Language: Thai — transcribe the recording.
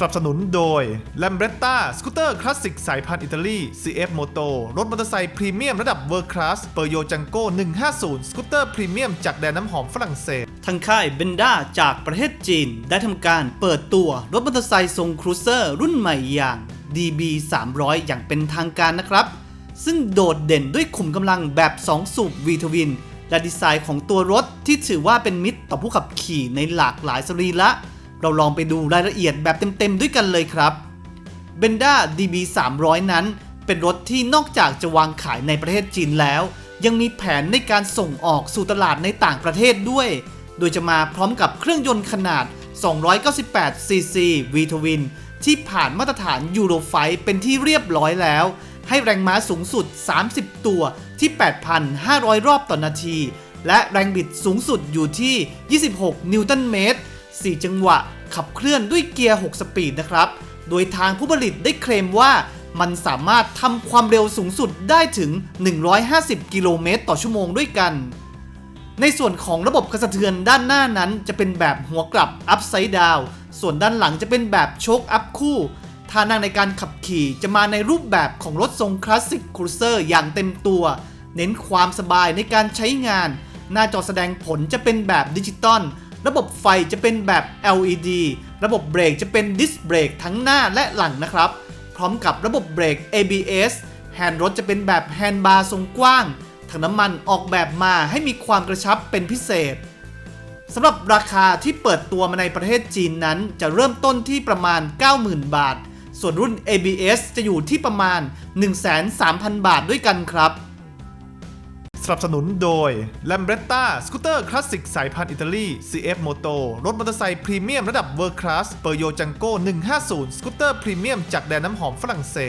สนับสนุนโดย l a m b r e t t a สกูตเตอร์คลาสสิกสายพันธุ์อิตาลี CF Moto รถมอเตอร์ไซค์พรีเมียมระดับเวอร์คลาสเปอร์โยจังโก้150 สกูตเตอร์พรีเมียมจากแดนน้ำหอมฝรั่งเศสทางค่ายเบนด้าจากประเทศจีน ได้ทำการเปิดตัวรถมอเตอร์ไซค์ทรงครูเซอร์รุ่นใหม่อย่าง DB 300 อย่างเป็นทางการนะครับ ซึ่งโดดเด่นด้วยขุมกำลังแบบ 2 สูบ V ทวิน และดีไซน์ของตัวรถที่ถือว่าเป็นมิตรต่อผู้ขับขี่ในหลากหลายสรีระ เราลองไปดูรายละเอียดแบบเต็มๆด้วยกันเลยครับ b e n d a DB 300 นั้น เป็นรถที่นอกจากจะวางขายในประเทศจีนแล้ว ยังมีแผนในการส่งออกสู่ตลาดในต่างประเทศด้วย โดยจะมาพร้อมกับเครื่องยนต์ขนาด 298 cc V Twin ที่ผ่านมาตรฐานยูโรไฟเป็นที่เรียบร้อยแล้ว ให้แรงม้าสูงสุด 30 ตัวที่ 8,500 รอบต่อนนาที และแรงบิดสูงสุดอยู่ที่ 26 นิวตันเมตร 4 จังหวะ ขับเคลื่อนด้วยเกียร์ 6 สปีดนะครับ โดยทางผู้ผลิตได้เคลมว่ามันสามารถทำความเร็วสูงสุดได้ถึง 150 กิโลเมตรต่อชั่วโมงด้วยกัน ในส่วนของระบบกระสะเทือนด้านหน้านั้นจะเป็นแบบหัวกลับ upside down ส่วนด้านหลังจะเป็นแบบโชคอัพคู่ท่านั่งในการขับขี่จะมาในรูปแบบของรถทรงคลาสสิกครูเซอร์อย่างเต็มตัว เน้นความสบายในการใช้งาน หน้าจอแสดงผลจะเป็นแบบดิจิตอล ระบบไฟจะเป็นแบบ LED ระบบเบรกจะเป็นดิสเบรกทั้งหน้าและหลังนะครับ พร้อมกับระบบเบรก ABS แฮนด์รถจะเป็นแบบแฮนด์บาร์ทรงกว้างถังน้ำมันออกแบบมาให้มีความกระชับเป็นพิเศษสำหรับราคาที่เปิดตัวมาในประเทศจีนนั้นจะเริ่มต้นที่ประมาณ 90,000 บาท ส่วนรุ่น ABS จะอยู่ที่ประมาณ 130,000 บาทด้วยกันครับ สนับสนุนโดย l a m b r e t t a สกูตเตอร์คลาสสิกสายพันธุ์อิตาลี CF Moto รถมอเตอร์ไซค์พรีเมียมระดับเวอร์คลาสเปอร์โยจังโก้150 สกูตเตอร์พรีเมียมจากแดนน้ำหอมฝรั่งเศส